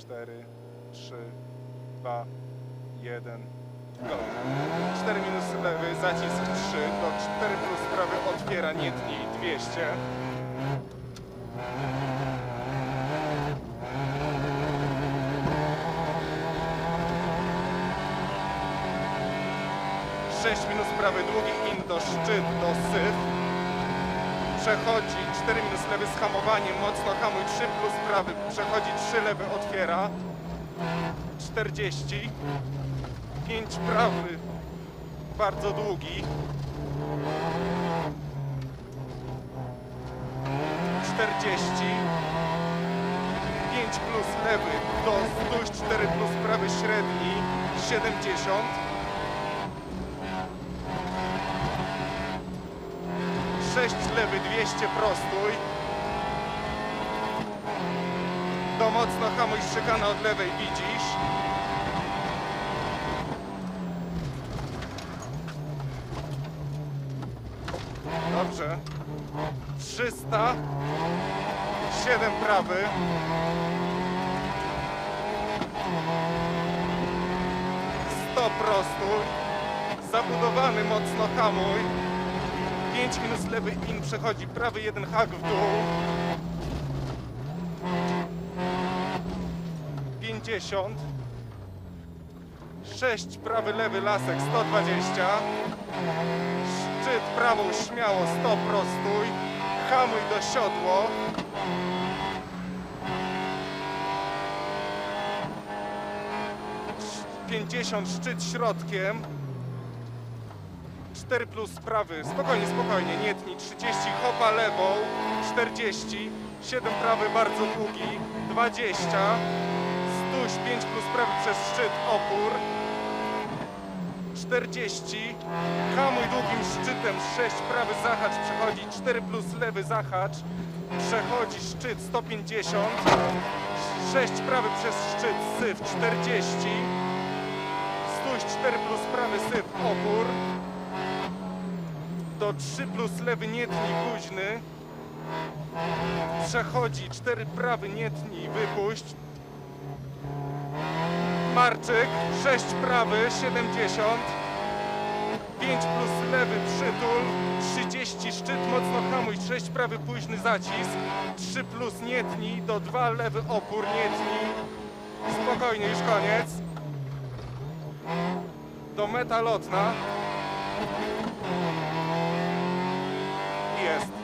4, 3, 2, 1. Go. 4 minus lewy, zacisk 3, do 4 plus prawy otwiera, nie tnij, 200. Sześć minus prawy, długi in do szczyt, do syf. Przechodzi 4 minus lewy z hamowaniem, mocno hamuj 3 plus prawy, przechodzi 3 lewy, otwiera. 40. 5 prawy, bardzo długi. 40. 5 plus lewy do 104 plus prawy średni 70. Sześć lewy 200 prostuj. Do mocno hamuj szykana od lewej widzisz. Dobrze. 300. 7 prawy. Sto prostuj. Zabudowany mocno hamuj. 5 minus lewy in przechodzi prawy jeden hak w dół. 50. 6 prawy lewy lasek 120. Szczyt prawą śmiało 100 prostuj. Hamuj do siodło. Pięćdziesiąt szczyt środkiem. 4 plus prawy, spokojnie, spokojnie, nie tnij, 30, hopa lewą, 40, 7 prawy bardzo długi, 20, stój 5 plus prawy przez szczyt, opór, 40, hamuj długim szczytem, 6 prawy zahacz przechodzi, 4 plus lewy zahacz, przechodzi szczyt 150, 6 prawy przez szczyt, syf 40, stój 4 plus prawy syf, opór, do 3 plus lewy nie tnij, późny. Przechodzi 4 prawy nie tnij, wypuść. Marczyk 6 prawy 70. 5 plus lewy przytul. 30 szczyt mocno hamuj. 6 prawy późny zacisk. 3 plus nie tnij. Do 2 lewy opór nie tnij. Spokojnie, już koniec. Do metalotna. Jest.